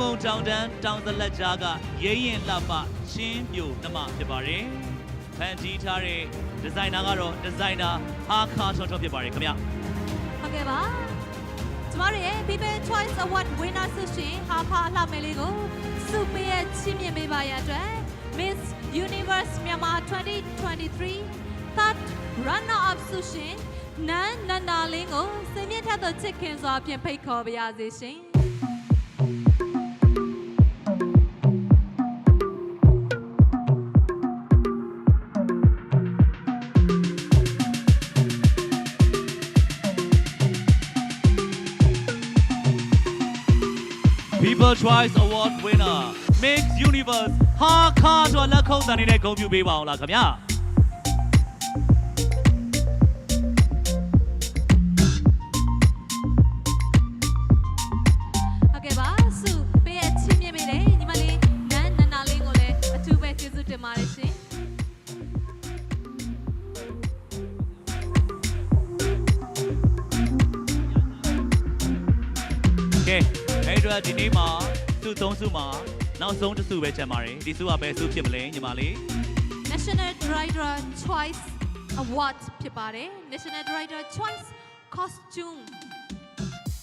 မုံတောင်တန်းတောင်သလက်ကြားကရဲရင်လှပချင်းပြိုနှမဖြစ်ပါတယ်ဖန်တီးထားတဲ့ဒီဇိုင်နာကတော့ဒီဇိုင်နာဟာခါထွန်းထွန်းဖြစ်ပါတယ်ခင်ဗျဟုတ်ကဲ့ပါကျမတို့ရဲ့ People Choice Award winner ဆုရှင်ဟာခါအလှမယ်လေးကိုစုပေးရချီးမြှင့်ပေးပါရအတွက် Miss Universe Myanmar 2023 third runner up ဆုရှင်နန်းနန္ဒာလင်းကိုစင်မြင့်ထက်သောချစ်ခင်စွာဖြင့်ဖိတ်ခေါ်ပါရစေရှင် People Choice Award winner Mix Universe ဟာခါဆိုလက်ခုပ်တန်နေတဲ့ဂုဏ်ပြုပေးပါအောင်လားခင်ဗျာ စုသုံးစုမှာနောက်ဆုံးတစ်စုပဲကျန်ပါတယ်ဒီစုကဘယ်စုဖြစ်မလဲညီမလေး National Director Choice Award ဖြစ်ပါတယ် National Director Choice Costume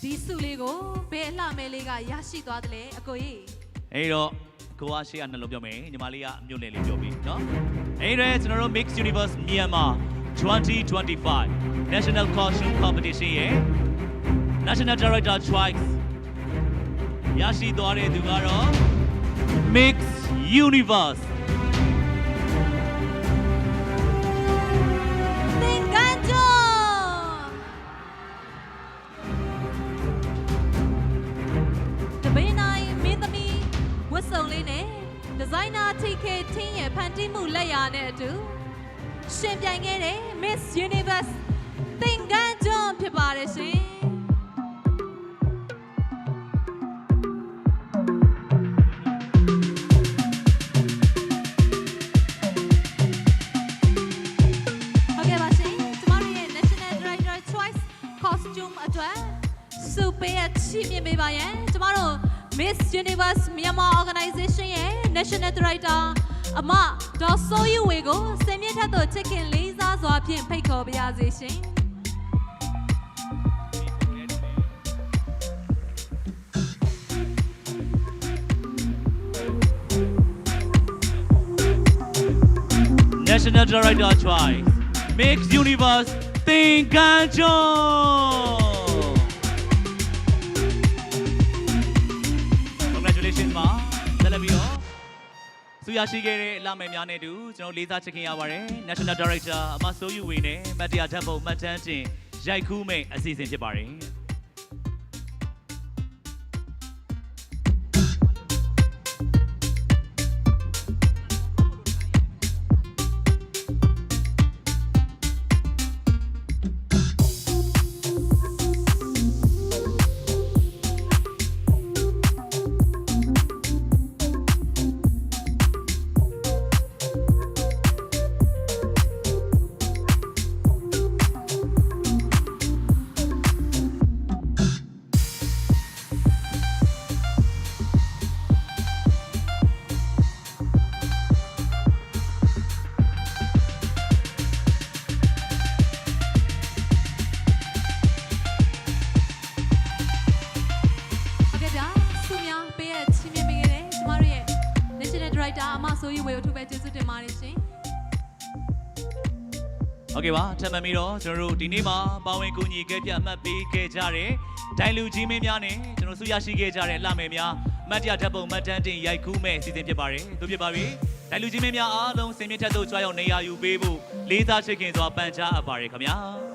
ဒီစုလေးကိုဘယ်အလှမဲလေးကရရှိသွားတယ်လဲအကိုကြီး အဲ့တော့ကိုကရှေ့ကနှလုံးပြောမယ်ညီမလေးကအမြုပ်နယ်လေးပြောပြီเนาะအဲ့တော့ကျွန်တော်တို့ Mix Universe Myanmar 2025 National Costume Competition ရဲ့ National Director Choice ရရှိသွားတဲ့သူကတော့ Mix Universe သင်္ကန်းကျော်တပင်းနိုင်မင်းသမီးဝတ်စုံလေးနဲ့ဒီဇိုင်နာ TK ထင်းရဲ့ဖန်တီးမှုလက်ရာနဲ့အတူရှင်ပြိုင်ခဲ့တဲ့ Miss Universe သင်္ကန်းကျော်ဖြစ်ပါတယ်ရှင် ရန်ကျမတို့ Miss Universe Myanmar Organization ရဲ့ National Director အမဒေါ်ဆိုယူဝေကိုစင်မြင့်ထက်သို့ချစ်ခင်လေးစားစွာဖြင့်ဖိတ်ခေါ်ပါရစေရှင် National Director Choice Mix Universe သင်္က န်းကျော် Congratulations ပါဆက်လက်ပြီးတော့ဆူရရှိခဲ့တဲ့လာမယ်များနဲ့အတူကျွန်တော်လေးစားချစ်ခင်ရပါတယ် National Director အမဆိုးယူဝေနဲ့မတ်တရာဓာတ်ပုံမှတ်တမ်းတင်ရိုက်ကူးမဲ့အစီအစဉ်ဖြစ်ပါတယ် တ်ကဲ့ပါထပ်မံပြီးတော့ကျွန်တော်တို့ဒီနေ့မှာပါဝင်ကူညီခဲ့ပြအမှတ်ပေးခဲ့ကြတဲ့ဒိုင်လူကြီးမင်းများနဲ့ကျွန်တော်ဆူရရှိခဲ့ကြတဲ့လှမယ်များမတ်တရဓာတ်ပုံမတ်တန်းတင်ရိုက်ကူးမဲ့အစီအစဉ်ဖြစ်ပါတယ်သူဖြစ်ပါပြီဒိုင်လူကြီးမင်းများအားလုံးစင်မြင့်ထက်သို့ကြွားရောက်နေရာယူပေးဖို့လေးစားချစ်ခင်စွာပန်ကြားအပ်ပါတယ်ခင်ဗျာ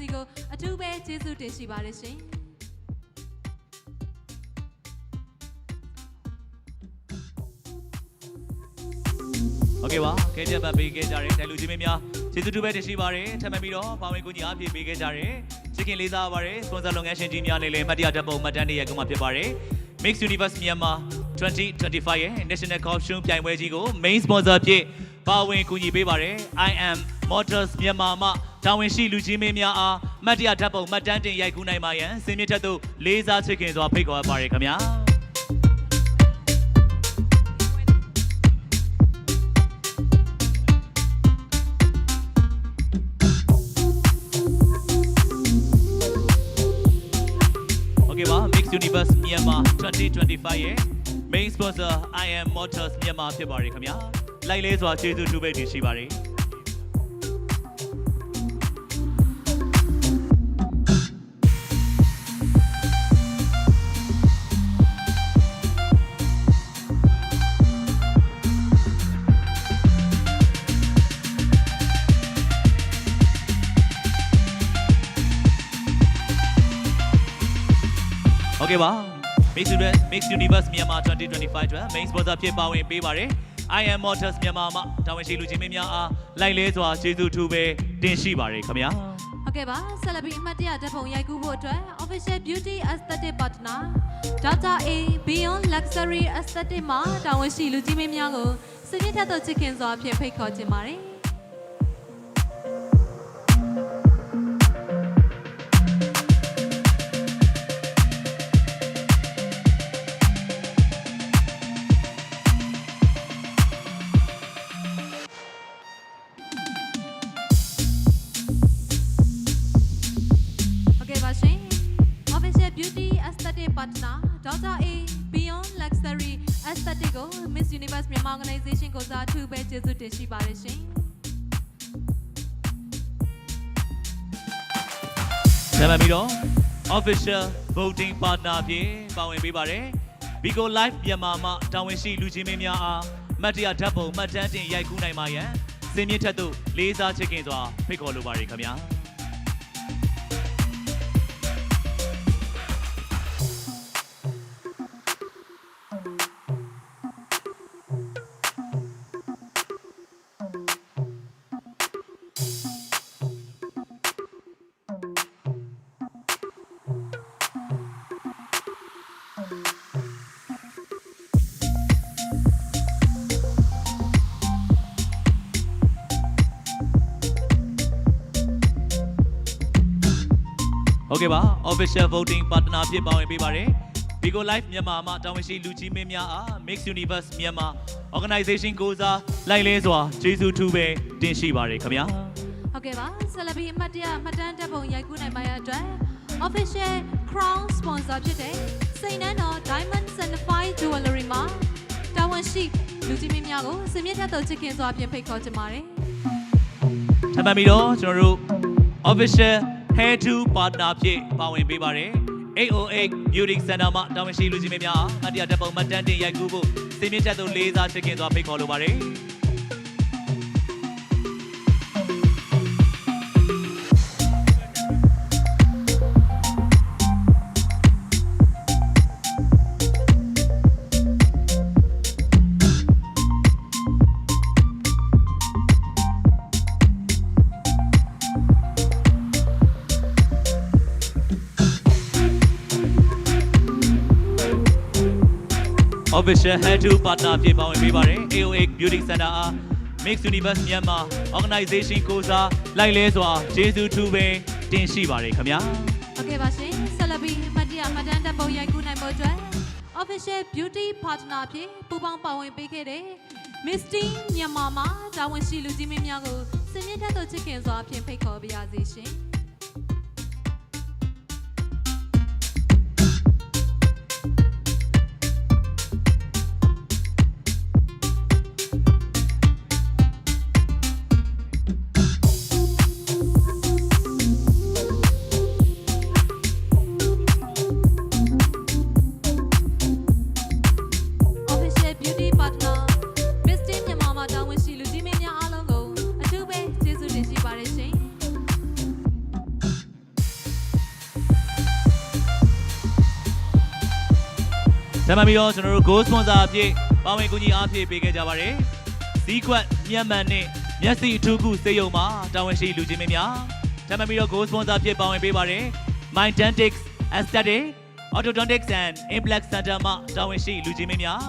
စီကိုအထူးပဲကျေးဇူးတင်ရှိပါတယ်ရှင်။ Okay ပါခဲ့ကြပတ်ပေးခဲ့ကြတဲ့တိုင်လူချင်းမင်းများကျေးဇူးတူပဲတင်ရှိပါတယ်ထပ်မံပြီးတော့ပါဝင်ကူညီအားဖြည့်ပေးခဲ့ကြတယ်ချစ်ခင်လေးစားပါတယ်စပွန်ဆာလုပ်ငန်းရှင်ကြီးများလည်းလည်းမှတ်တရဓာတ်ပုံမှတ်တမ်းတွေရဲ့ကုမဖြစ်ပါတယ် Mix Universe မြန်မာ2025ရဲ့ National Costume ပြိုင်ပွဲကြီးကို main sponsor ဖြစ်ပါဝင်ကူညီပေးပါတယ် I am Motors မြန်မာမှ တာဝန်ရှိလူချင်းမင်းများအားမှတ်တရတပ်ပုံမှတ်တမ်းတင်ရိုက်ကူးနိုင်ပါရန်စင်မြင့်ထက်သို့လေးစားချစ်ခင်စွာဖိတ်ခေါ်ပါရခင်ဗျာ โอเคပါ Mix Universe Myanmar 2025ရဲ့ main sponsor I am Motors Myanmar ဖြစ်ပါတယ်ခင်ဗျာလိုက်လေးစွာကျေးဇူးတူပဲတင်ရှိပါတယ် ဟုတ်ကဲ့ပါ Mix Universe Mix Universe မြန်မာ2025အတွက် main sponsor ဖြစ်ပါဝင်ပေးပါတယ် I am Motors မြန်မာမှတာဝန်ရှိလူချင်းမင်းများအားလိုက်လဲစွာကျေးဇူးထူးပဲတင်ရှိပါတယ်ခင်ဗျာဟုတ်ကဲ့ပါဆက်လက်ပြီးအမှတ်တရဓာတ်ပုံရိုက်ကူးဖို့အတွက် Official Beauty Aesthetic Partner Data A Beyond Luxury Aesthetic မှာတာဝန်ရှိလူချင်းမင်းများကိုစနစ်ထက်သောချစ်ခင်စွာဖြင့်ဖိတ်ခေါ်ခြင်းပါတယ် ဆက်လက်ပြီးတော့ official voting partner ဖြစ်ပါဝင်ပေးပါတယ် Bigo Live မြန်မာမှာတာဝန်ရှိလူချင်းမင်းများအားမှတ်တရဓာတ်ပုံမှတ်တမ်းတင်ရိုက်ကူးနိုင်ပါရန်စင်မြင့်ထက်သို့လေးစားချစ်ခင်စွာဖိတ်ခေါ်လိုပါတယ်ခင်ဗျာ ဟုတ်ကဲ့ပါ official voting partner ဖြစ်ပါဝင်ပေးပါတယ် Bigo Live မြန်မာမှာတာဝန်ရှိလူကြီးမင်းများအား Mix Universe မြန်မာ organization ကိုစားလိုက်လဲစွာကျေးဇူးထူးပဲတင်ရှိပါတယ်ခင်ဗျာဟုတ်ကဲ့ပါဆက်လက်ပြီးအမှတ်တရမှတ်တမ်းဓာတ်ပုံရိုက်ကူးနိုင်ပါရအတွက် Official Crown Sponsor ဖြစ်တဲ့စိန်နန်းတော် Diamond Certified Jewelry မှာတာဝန်ရှိလူကြီးမင်းများကိုစင်မြင့်ထက်သောချစ်ခင်စွာဖြင့်ဖိတ်ခေါ်ခြင်းပါတယ်ထပ်မံပြီးတော့ကျွန်တော်တို့ official hair to partner ဖြစ်ပါဝင်ပေးပါတယ်808 Beauty Center မှာတာဝန်ရှိလူကြီးမင်းများအားအတ္တရတပ်ပုံမှတ်တမ်းတင်ရိုက်ကူးဖို့စင်မြင့်ချက်သို့လေးစားချစ်ခင်စွာဖိတ်ခေါ်လိုပါတယ် official head to partner ဖြစ်ပါဝင်ပေးပါတယ် AOA Beauty Center အား Mix Universe မြန်မာ organization ကိုစားလိုက်လဲစွာကျေးဇူးထူးပဲတင်ရှိပါတယ်ခင်ဗျာဟုတ်ကဲ့ပါရှင်ဆက်လက်ပြီးအမှတ်တရမှတ်တမ်းဓာတ်ပုံရိုက်ကူးနိုင်ဖို့အတွက် Official Beauty Partner ဖြင့်ပူးပေါင်းပါဝင်ပေးခဲ့တဲ့ Misty မြန်မာမှာတာဝန်ရှိလူကြီးမင်းများကိုစင်မြင့်ထက်သောချစ်ခင်စွာဖြင့်ဖိတ်ခေါ်ပါရစေရှင်။ ဆက်မှတ်ပြီးတော့ကျွန်တော်တို့ Gold Sponsor အဖြစ်ပါဝင်ကူညီအားဖြည့်ပေးခဲ့ကြပါတယ်။ဇီးကွက်မျက်မှန်နဲ့မျက်စိအထူးကုစေယုံမှာတာဝန်ရှိလူချင်းမင်းများဆက်မှတ်ပြီးတော့ Gold Sponsor အဖြစ်ပါဝင်ပေးပါတယ်။ My Dentix Aesthetic Orthodontics and Implant Center မှာတာဝန်ရှိလူချင်းမင်းများ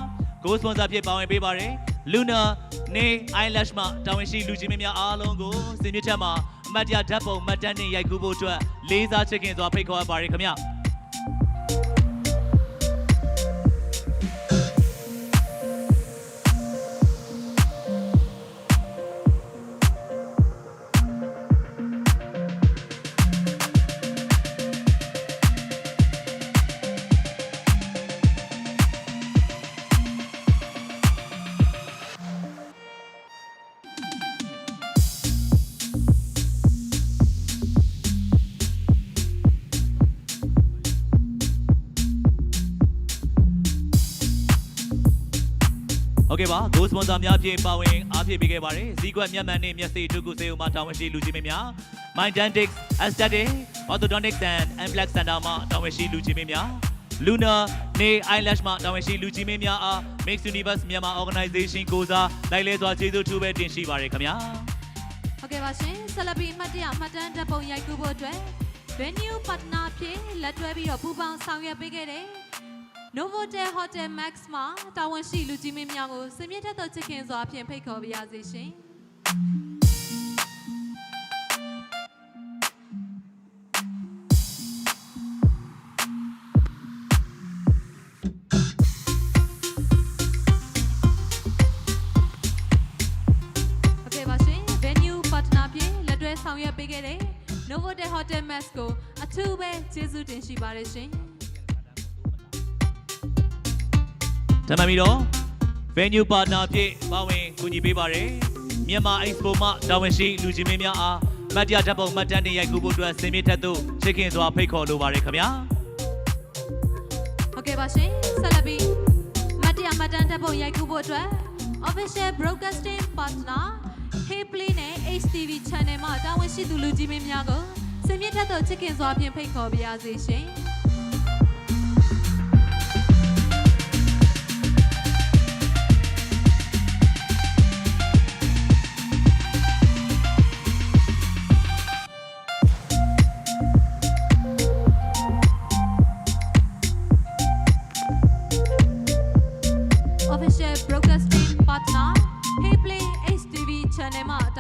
Gold Sponsor အဖြစ်ပါဝင်ပေးပါတယ်။ Luna နေ eyelash မှာတာဝန်ရှိလူချင်းမင်းများအားလုံးကိုစင်မြင့်ချက်မှာအမတ်တရဓာတ်ပုံမှတ်တမ်းတင်ရိုက်ကူးဖို့အတွက်လေးစားချစ်ခင်စွာဖိတ်ခေါ်အပ်ပါတယ်ခင်ဗျာ။။ ဟုတ်ကဲ့ပါ Gold Sponsor များအပြင်ပါဝင်အားဖြည့်ပေးခဲ့ပါတယ်။ဇီးကွက်မျက်မှန်နဲ့မျက်စိတုကုစေုံမှာတာဝန်ရှိလူကြီးမင်းများ My Dentix Aesthetic Orthodontics and Implant Center မှာတာဝန်ရှိလူကြီးမင်းများ Luna နေ eyelash မှာတာဝန်ရှိလူကြီးမင်းများအား Mix Universe မြန်မာ Organization ကိုစားလိုက်လဲစွာကျေးဇူးထူးပဲတင်ရှိပါရခင်ဗျာ။ဟုတ်ကဲ့ပါရှင်ဆက်လက်ပြီးအမှတ်တရမှတ်တမ်းတပ်ပုံရိုက်ကူးဖို့အတွက် venue partner ဖြစ်လက်တွဲပြီးတော့ပူးပေါင်းဆောင်ရွက်ပေးခဲ့တဲ့ Novotel Hotel Max မှာတာဝန်ရှိလူကြီးမင်းများကိုစင်မြင့်ထက်သောချစ်ခင်စွာဖြင့်ဖိတ်ခေါ်ပါရစေရှင်ဟုတ်ကဲ့ပါရှင် venue partner ဖြင့်လက်တွဲဆောင်ရွက်ပေးခဲ့တဲ့ Novotel Hotel Max ကိုအထူးပဲကျေးဇူးတင်ရှိပါတယ်ရှင် ဓမ္မမီတော့ venue partner အဖြစ်ပါဝင်ကူညီပေးပါတယ်မြန်မာ expo မှတာဝန်ရှိလူကြီးမင်းများအားမတ်တရားဓာတ်ပုံမှတ်တမ်းတင်ရိုက်ကူးဖို့အတွက်စင်မြင့်ထက်သို့ချစ်ခင်စွာဖိတ်ခေါ်လိုပါတယ်ခင်ဗျာဟုတ်ကဲ့ပါရှင်ဆက်လက်ပြီးမတ်တရမတ်တန်တပ်ပုံရိုက်ကူးဖို့အတွက် official broadcasting partner Hey Play နဲ့ HTV channel မှာတာဝန်ရှိသူလူကြီးမင်းများကိုစင်မြင့်ထက်သောချစ်ခင်စွာဖြင့်ဖိတ်ခေါ်ပါရစေရှင်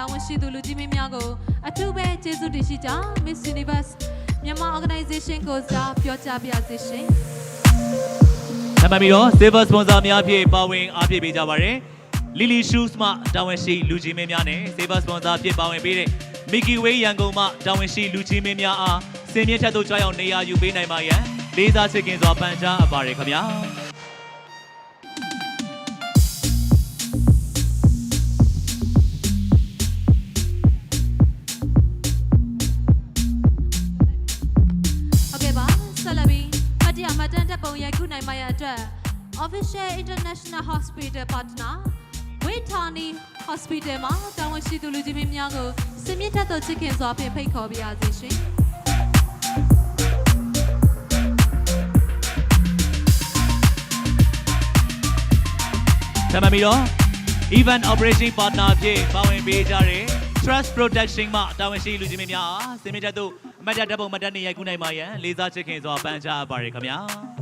တာဝန်ရှိသူလူကြီးမင်းများကိုအထူးပဲကျေးဇူးတင်ရှိကြောင်း Miss Universe မြန်မာ organization ကိုစားပြောကြားပါရစေရှင်ဓမ္မမီတော့ silver sponsor များအဖြစ်ပါဝင်အားဖြည့်ပေးကြပါတယ် Lily Shoes မှတာဝန်ရှိလူကြီးမင်းများနဲ့ silver sponsor အဖြစ်ပါဝင်ပေးတဲ့ Mickey Way ရန်ကုန်မှတာဝန်ရှိလူကြီးမင်းများအားစင်မြင့်ထက်သို့ကြောက်ရောက်နေရာယူပေးနိုင်ပါရန်လေးစားချစ်ခင်စွာပန်ကြားအပ်ပါတယ်ခင်ဗျာ official international hospital partner ဝေထာနီ hospital မှာတာဝန်ရှိသူလူကြီးမင်းများကိုစင်မြင့်ထက်သောချစ်ခင်စွာဖြင့်ဖိတ်ခေါ်ပါရစေရှင်ဓမ္မမီတော့ event operation partner အဖြစ်ပါဝင်ပေးကြတဲ့ trust protection မှတာဝန်ရှိလူကြီးမင်းများအားစင်မြင့်ထက်သို့အမတ်တရဓာတ်ပုံမှတ်တမ်းတင်ရိုက်ကူးနိုင်ပါရန်လေးစားချစ်ခင်စွာပန်ကြားအပ်ပါတယ်ခင်ဗျာ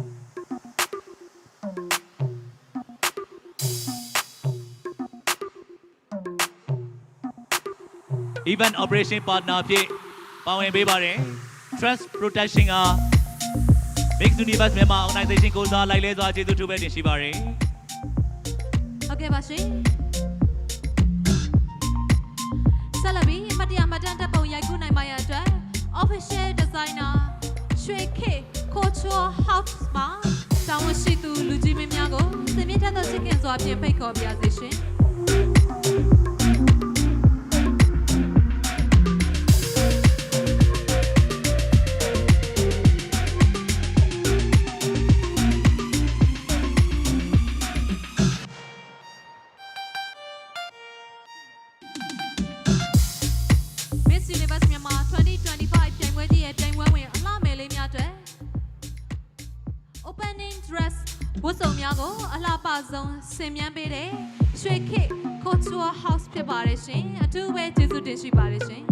event operation partner အဖြစ်ပါဝင်ပေးပါတယ် trust protection က Mix Universe မြန်မာ organization ကိုစားလိုက်လဲစွာကျေးဇူးထူးပဲတင်ရှိပါတယ်ဟုတ်ကဲ့ပါရှင်ဆက်လက်ပြီးမတ်တရမတ်တန်တပ်ပုံရိုက်ခုနိုင်ပါရအတွက် official designer ရွှေခေ cultural house မှာတာဝန်ရှိသူလူကြီးမင်းများကိုစင်မြင့်ထက်သောချစ်ခင်စွာဖြင့်ဖိတ်ခေါ်ပါရစေရှင် ဖြစ်ပါတယ်ရှင်အထူးပဲကျေးဇူးတင်ရှိပါတယ်ရှင်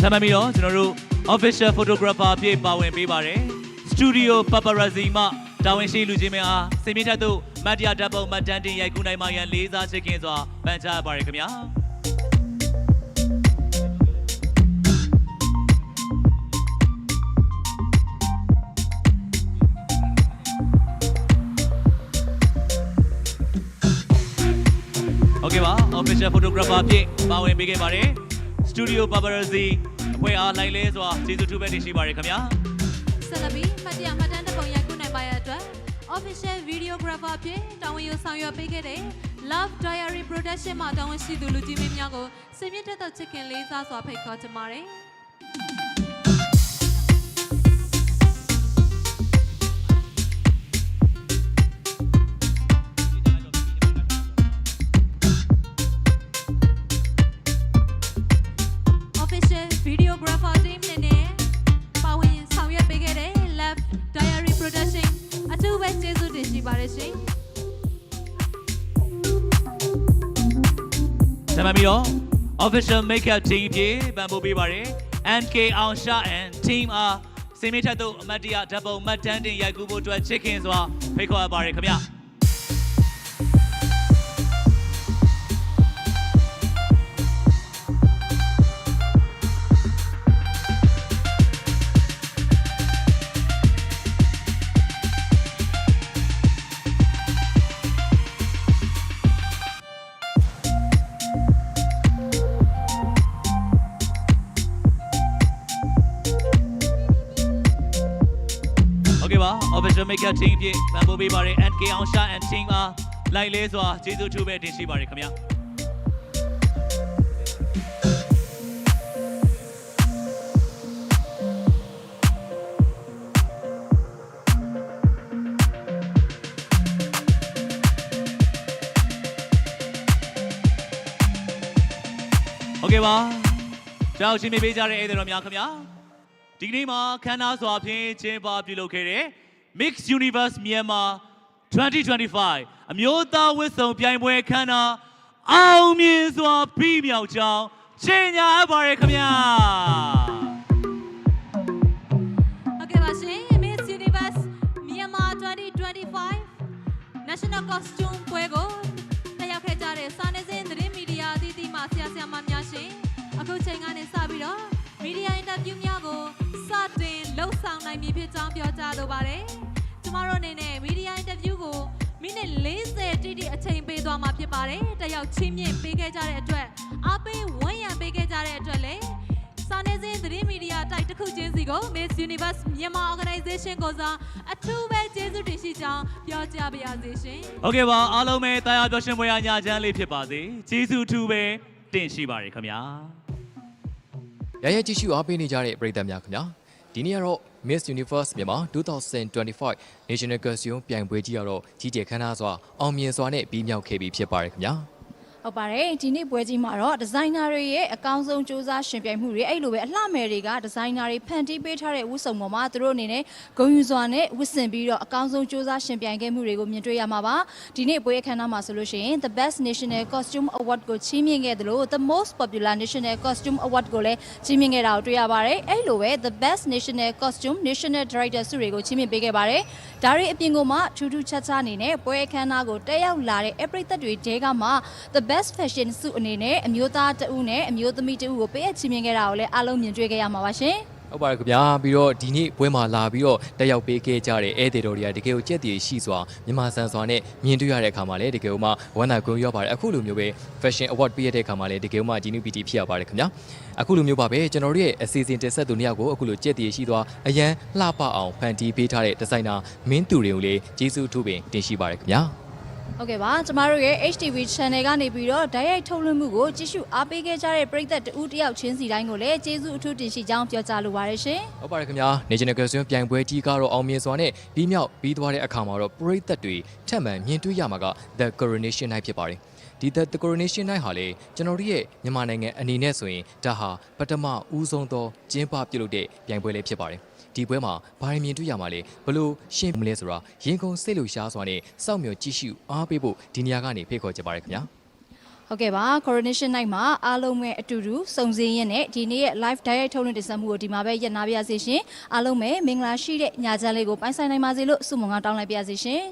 ထပ်မံပြီးတော့ကျွန်တော်တို့ official photographer အဖြစ်ပါဝင်ပေးပါတယ် studio paparazzi မှတာဝန်ရှိလူချင်းများအားစိတ်မြင့်ထက်သို့မတ်တရားဓာတ်ပုံမှတ်တမ်းတင်ရိုက်ကူးနိုင်မှရန်လေးစားချစ်ခင်စွာပန်ကြားပါရခင်ဗျာ official photographer အဖြစ်ပါဝင်ပေးခဲ့ပါတယ် studio paparazzi အဖွဲ့အားလိုက်လဲစွာကျေးဇူးထူးပဲတင်ရှိပါရခင်ဗျာဆက်လက်ပြီးမှတ်တရမှတ်တမ်းတစ်ပုံရိုက်ကူးနိုင်ပါရတဲ့အတွက် official videographer အဖြစ်တာဝန်ယူဆောင်ရွက်ပေးခဲ့တဲ့ Love Diary Production မှတာဝန်ရှိသူလူကြီးမင်းများကိုစင်မြင့်တက်တဲ့ချစ်ခင်လေးစားစွာဖိတ်ခေါ်ချင်ပါတယ် ဆက်မပြီးတော့ official makeup team အဖြစ်ပံ့ပိုးပေးပါတယ် NK အောင်ရှာ and team အားစိတ်မြင့်ထက်သို့အမတ်တရားဓာတ်ပုံမှတ်တမ်းတင်ရိုက်ကူးဖို့အတွက်ချစ်ခင်စွာဖိတ်ခေါ်အပ်ပါရခင်ဗျာ official makeup team အဖြစ်ပံ့ပိုးပေးပါတယ် NK အောင်ရှာ and team အားလိုက်လဲစွာကျေးဇူးထူးပဲတင်ရှိပါရခင်ဗျာ โอเคပါကြောက်ချင်းမိပေးကြတဲ့ဧည့်သည်တော်များခင်ဗျာဒီကနေ့မှာခမ်းနားစွာဖြင့်ကျင်းပပြုလုပ်ခဲ့တဲ့ Mix Universe Myanmar 2025အမျိုးသားဝတ်စုံပြိုင်ပွဲခမ်းနားအောင်မြင်စွာပြီးမြောက်ကြောင်းချိန်ညာအပ်ပါရခင်ဗျာဟုတ်ကဲ့ပါရှင် Miss Universe Myanmar 2025 National Costume ပွဲကိုတက်ရောက်ခဲ့ကြတဲ့စာနယ်ဇင်းသတင်းမီဒီယာအသီးသီးမှဆရာဆရာမများရှင်အခုချိန်ကနေစပြီးတော့မီဒီယာအင်တာဗျူးများကိုစ တင်လှုပ်ဆောင်နိုင်ပြီဖြစ်ကြောင်းပြောကြားလိုပါတယ်။ကျမတို့အနေနဲ့မီဒီယာအင်တာဗျူးကိုမိနစ်40တိတိအချိန်ပေးသွားမှာဖြစ်ပါတယ်။တက်ရောက်ချင်းမြင့်ပေးခဲ့ကြတဲ့အတွက်အားပေးဝန်းရံပေးခဲ့ကြတဲ့အတွက်လည်းစာနယ်ဇင်းသတင်းမီဒီယာတိုက်တစ်ခုချင်းစီကို Miss Universe မြန်မာ Organization ကိုစားအထူးပဲကျေးဇူးတင်ရှိကြောင်းပြောကြားပါရစေရှင်။ Okay ပါအားလုံးပဲတရားပြောရှင်ပွဲရညချမ်းလေးဖြစ်ပါစေ။ကျေးဇူးအထူးပဲတင်ရှိပါရခင်ဗျာ။ရရကြည့်ရှုအားပေးနေကြတဲ့ပရိသတ်များခင်ဗျာ။ ဒီနေ့ကတော့ Miss Universe မြန်မာ2025 National Costume ပြိုင်ပွဲကြီးကတော့ကြီးကျယ်ခမ်းနားစွာအောင်မြင်စွာနဲ့ပြီးမြောက်ခဲ့ပြီဖြစ်ပါတယ်ခင်ဗျာ ဟုတ်ပါတယ်ဒီနေ့ပွဲကြီးမှာတော့ဒီဇိုင်နာတွေရဲ့အကောင်းဆုံးစူးစမ်းရှင်ပြိုင်မှုတွေအဲ့လိုပဲအလှမယ်တွေကဒီဇိုင်နာတွေဖန်တီးပေးထားတဲ့ဝတ်စုံပေါ်မှာသူတို့အနေနဲ့ဂုဏ်ယူစွာနဲ့ဝတ်ဆင်ပြီးတော့အကောင်းဆုံးစူးစမ်းရှင်ပြိုင်ခဲ့မှုတွေကိုမြင်တွေ့ရမှာပါဒီနေ့ပွဲအခမ်းအနားမှာဆိုလို့ရှိရင် The Best National Costume Award ကိုချီးမြှင့်ခဲ့တယ်လို့ The Most Popular National Costume Award ကိုလည်းချီးမြှင့်ခဲ့တာကိုတွေ့ရပါတယ်အဲ့လိုပဲ The Best National Costume National Director ဆုတွေကိုချီးမြှင့်ပေးခဲ့ပါတယ်ဒါတွေအပြင်ကမှထူးထူးခြားခြားအနေနဲ့ပွဲအခမ်းအနားကိုတက်ရောက်လာတဲ့ပရိသတ်တွေတဲကမှ The Best Fashion ဆုအနေနဲ့အမျိုးသားတဦးနဲ့အမျိုးသမီးတဦးကိုပေးအပ်ချီးမြှင့်ခဲ့တာကိုလည်းအားလုံးမြင်တွေ့ခဲ့ရမှာပါရှင်ဟုတ်ပါတယ်ခင်ဗျာပြီးတော့ဒီနေ့ပွဲမှာလာပြီးတော့တက်ရောက်ပေးခဲ့ကြတဲ့ဧည့်သည်တော်တွေကတကယ်ကိုကြက်တည်ရှိစွာမြန်မာဆန်စွာနဲ့မြင်တွေ့ရတဲ့အခါမှာလည်းတကယ်ကိုမှဝမ်းသာဂုဏ်ရောက်ပါတယ်အခုလိုမျိုးပဲ Fashion Award ပေးရတဲ့အခါမှာလည်းတကယ်ကိုမှဒီနုပီတီဖြစ်ရပါတယ်ခင်ဗျာအခုလိုမျိုးပါပဲကျွန်တော်တို့ရဲ့အစီအစဉ်တင်ဆက်သူနှစ်ယောက်ကိုအခုလိုကြက်တည်ရှိသွားအရန်လှပအောင်ဖန်တီးပေးထားတဲ့ဒီဇိုင်နာမင်းသူတွေကိုလည်းကျေးဇူးအထူးပင်တင်ရှိပါတယ်ခင်ဗျာ ဟုတ်ကဲ့ပါကျမတို့ရဲ့ HTV Channel ကနေပြီးတော့ဓာတ်ရိုက်ထုတ်လွှင့်မှုကိုကြည့်ရှုအားပေးခဲ့ကြတဲ့ပရိသတ်တဦးတစ်ယောက်ချင်းစီတိုင်းကိုလည်းကျေးဇူးအထူးတင်ရှိကြောင်းပြောကြားလိုပါတယ်ရှင်ဟုတ်ပါတယ်ခင်ဗျာ National Costume ပြိုင်ပွဲကြီးကတော့အောင်မြင်စွာနဲ့ပြီးမြောက်ပြီးသွားတဲ့အခါမှာတော့ပရိသတ်တွေထပ်မံမြင်တွေ့ရမှာက The Coronation Night ဖြစ်ပါတယ်ဒီ The Coronation Night ဟာလေကျွန်တော်တို့ရဲ့မြန်မာနိုင်ငံအနေနဲ့ဆိုရင်ဒါဟာပထမဦးဆုံးသောကျင်းပပြုလုပ်တဲ့ပြိုင်ပွဲလေးဖြစ်ပါတယ် ဒီပွဲမှာဘာရင်မြင်တွေ့ရမှာလဲဘလို့ရှင်းမလဲဆိုတာရင်ကုန်စိတ်လို့ရှားစွာနဲ့စောင့်မျှော်ကြည့်ရှုအားပေးဖို့ဒီနေရာကနေဖိတ်ခေါ်ချင်ပါတယ်ခင်ဗျာဟုတ်ကဲ့ပါ coronation night မှာအားလုံးပဲအတူတူစုံစင်းရင်းနဲ့ဒီနေ့ရဲ့ live direct ထုတ်လွှင့်တင်ဆက်မှုကိုဒီမှာပဲရပ်နာပြရစေရှင်အားလုံးပဲမင်္ဂလာရှိတဲ့ညချမ်းလေးကိုပိုင်ဆိုင်နိုင်ပါစေလို့ဆုမွန်ကောင်းတောင်းလိုက်ပါရစေရှင်